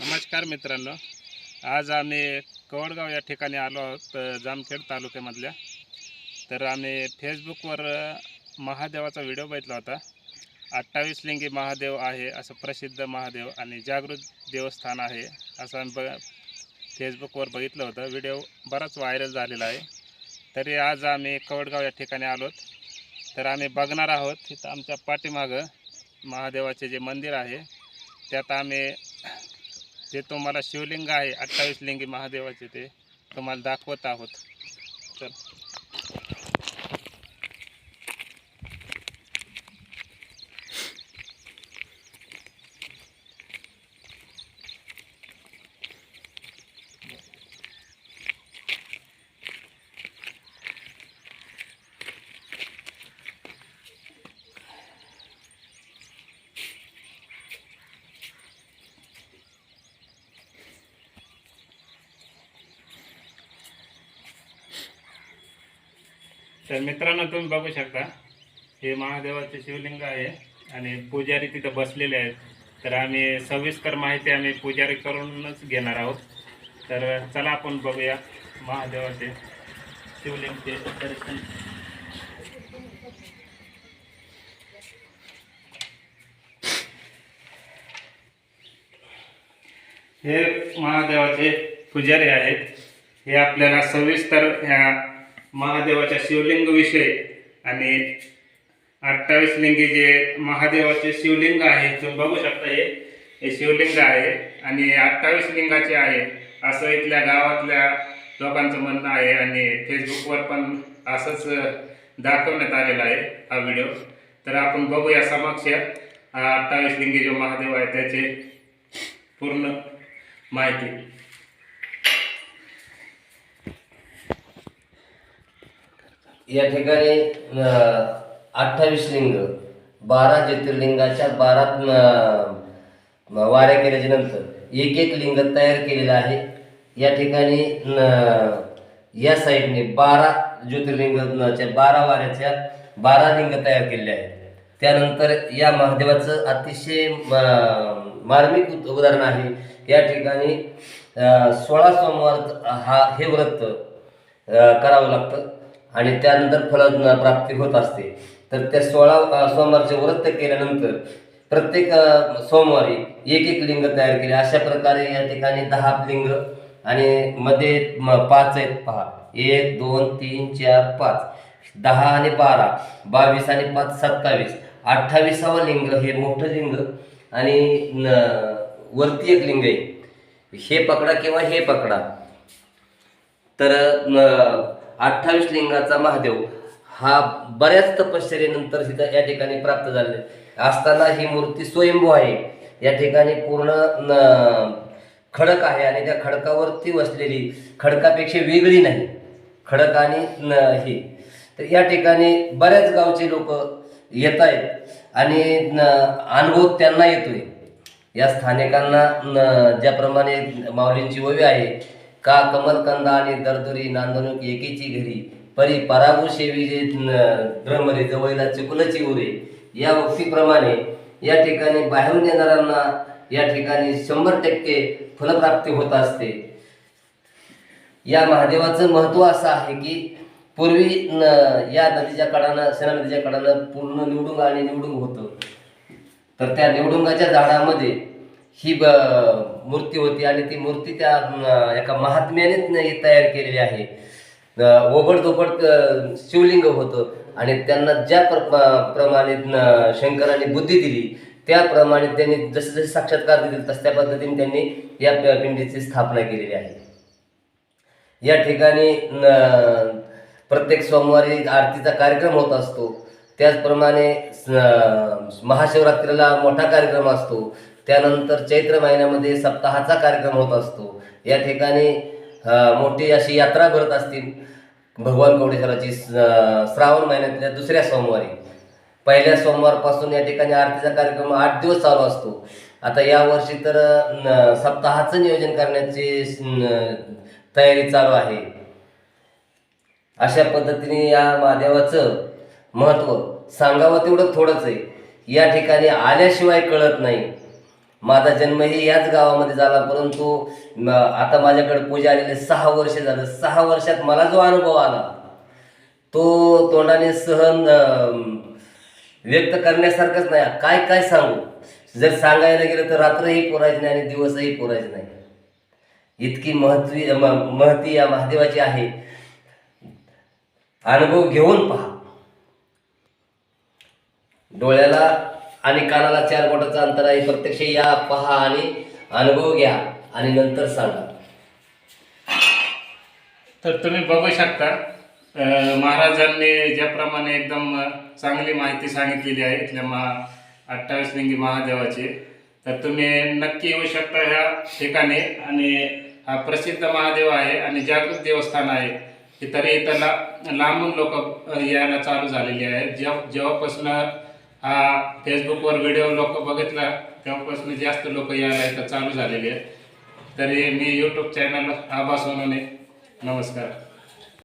नमस्कार मित्रांनो. आज आम्ही कवडगाव या ठिकाणी आलो आहोत जामखेड तालुक्यामधल्या. तर आम्ही फेसबुकवर महादेवाचा व्हिडिओ बघितला होता. अठ्ठावीस लिंगी महादेव आहे असं प्रसिद्ध महादेव आणि जागृत देवस्थान आहे असं आम्ही ब फेसबुकवर बघितलं होतं. व्हिडिओ बराच व्हायरल झालेला आहे. तरी आज आम्ही कवडगाव या ठिकाणी आलोत तर आम्ही बघणार आहोत तिथं आमच्या पाठीमागं महादेवाचे जे मंदिर आहे त्यात आम्ही ते तुम्हाला शिवलिंग आहे अठ्ठावीस लिंगी महादेवाचे ते तुम्हाला दाखवत आहोत. चल. तर मित्रांनो तुम्ही बघू शकता हे महादेवाचे शिवलिंग आहे आणि पुजारी तिथं बसलेले आहेत. तर आम्ही सविस्तर माहिती आम्ही पुजारी करूनच घेणार आहोत. तर चला आपण बघूया महादेवाचे शिवलिंगचे दर्शन. हे महादेवाचे पुजारी आहेत. हे आपल्याला सविस्तर ह्या महादेवाच्या शिवलिंगविषयी आणि अठ्ठावीस लिंगी जे महादेवाचे शिवलिंग आहे तुम्ही बघू शकता हे. हे शिवलिंग आहे. आणि अठ्ठावीस लिंगाचे आहे. असं इथल्या गावातल्या लोकांचं म्हणणं आहे. आणि फेसबुकवर पण असंच दाखवण्यात आलेला आहे हा व्हिडिओ. तर आपण बघूया समक्ष अठ्ठावीस लिंगी जो महादेव आहे त्याचे पूर्ण माहिती. या ठिकाणी अठ्ठावीस लिंग बारा ज्योतिर्लिंगाच्या बारा वाऱ्या केल्याच्यानंतर एक एक लिंग तयार केलेलं आहे. या ठिकाणी या साईडने बारा ज्योतिर्लिंगाच्या बारा वाऱ्याच्या बारा लिंग तयार केलेले आहेत. त्यानंतर या महादेवाचं अतिशय मार्मिक उद- उदाहरण आहे. या ठिकाणी सोळा सोमवार हा हे व्रत करावं लागतं. आणि त्यानंतर फल प्राप्ती होत असते. तर त्या सोळा सोमवारचे व्रत केल्यानंतर प्रत्येक सोमवारी एक एक लिंग तयार केले. अशा प्रकारे या ठिकाणी दहा लिंग आणि मध्ये पाच आहेत पहा. एक दोन तीन चार पाच. दहा आणि बारा बावीस आणि पाच सत्तावीस. अठ्ठावीसावं लिंग हे मोठं लिंग आणि न- वरती एक लिंग आहे. हे पकडा किंवा हे पकडा. तर अठ्ठावीस लिंगाचा महादेव हा बऱ्याच तपश्चर्येनंतर तिथं या ठिकाणी प्राप्त झाले. असताना ही मूर्ती स्वयंभू आहे. या ठिकाणी पूर्ण न- खडक आहे आणि त्या खडकावरती वसलेली खडकापेक्षा वेगळी नाही. खडक आणि न- हे. तर या ठिकाणी बऱ्याच गावचे लोक येत आहेत आणि अनुभव त्यांना येतोय. या स्थानिकांना न- ज्याप्रमाणे माऊलींची ओवी आहे का कमलकंदा आणि दरदुरी नांदणूक एकेची घरी? परी परागू शेवी जे भ्रमरे जवळला चिकुलची उरे. या उक्तीप्रमाणे या ठिकाणी बाहेरून येणाऱ्यांना या ठिकाणी शंभर टक्के फलप्राप्ती होत असते. या महादेवाचं महत्त्व असं आहे की पूर्वी न- या नदीच्या कडानं सेना नदीच्या कडानं पूर्ण निवडुंग आणि निवडुंग होतं. तर त्या निवडुंगाच्या झाडामध्ये ही ब मूर्ती होती आणि ती मूर्ती त्या एका महात्म्यानेच तयार केलेली आहे. अं, ओबडधोबड शिवलिंग होतं आणि त्यांना ज्या प्र प्रमाणे शंकराने बुद्धी दिली त्याप्रमाणे त्यांनी जसे जसे साक्षात्कार दिले तस त्या पद्धतीने त्यांनी या पिंडीची स्थापना केलेली आहे. या ठिकाणी प्रत्येक सोमवारी आरतीचा कार्यक्रम होत असतो. त्याचप्रमाणे महाशिवरात्रीला मोठा कार्यक्रम असतो. त्यानंतर चैत्र महिन्यामध्ये सप्ताहाचा कार्यक्रम होत असतो. या ठिकाणी मोठी अशी यात्रा भरत असतील भगवान कवडेश्वराची श्रावण महिन्यातल्या दुसऱ्या सोमवारी. पहिल्या सोमवारपासून या ठिकाणी आरतीचा कार्यक्रम आठ दिवस चालू असतो. आता या वर्षी तर सप्ताहाचं नियोजन करण्याची तयारी चालू आहे. अशा पद्धतीने या महादेवाचं महत्त्व सांगावं तेवढं थोडंच आहे. या ठिकाणी आल्याशिवाय कळत नाही. माझा जन्मही याच गावामध्ये झाला परंतु आता माझ्याकडे पूजा आलेले सहा वर्ष झालं. सहा वर्षात मला जो अनुभव आला तो तोंडाने सहन व्यक्त करण्यासारखंच नाही. काय काय सांगू? जर सांगायला गेलं तर रात्रही पुरायचं नाही आणि दिवसही पुरायचं नाही. इतकी महत्वी म- महती या महादेवाची आहे. अनुभव घेऊन पहा. डोळ्याला आणि कानाला चार बोटाचं अंतर आहे. प्रत्यक्ष या पहा आणि अनुभव घ्या आणि नंतर सांगा. तर तुम्ही बघू शकता महाराजांनी ज्याप्रमाणे एकदम चांगली माहिती सांगितलेली आहे इथल्या महा अठ्ठावीस लिंगी महादेवाची. तर तुम्ही नक्की येऊ शकता ह्या ठिकाणी आणि हा प्रसिद्ध महादेव आहे आणि जागृत देवस्थान आहे. तरी इथं ला लांबून लोक यायला चालू झालेली आहे. जेव्हा जेव्हापासून हा फेसबुकवर व्हिडिओ लोक बघितला तेव्हापासून जास्त लोक यायला इथं चालू झालेले आहेत. तरी मी यूट्यूब चॅनल आभास म्हणून नमस्कार.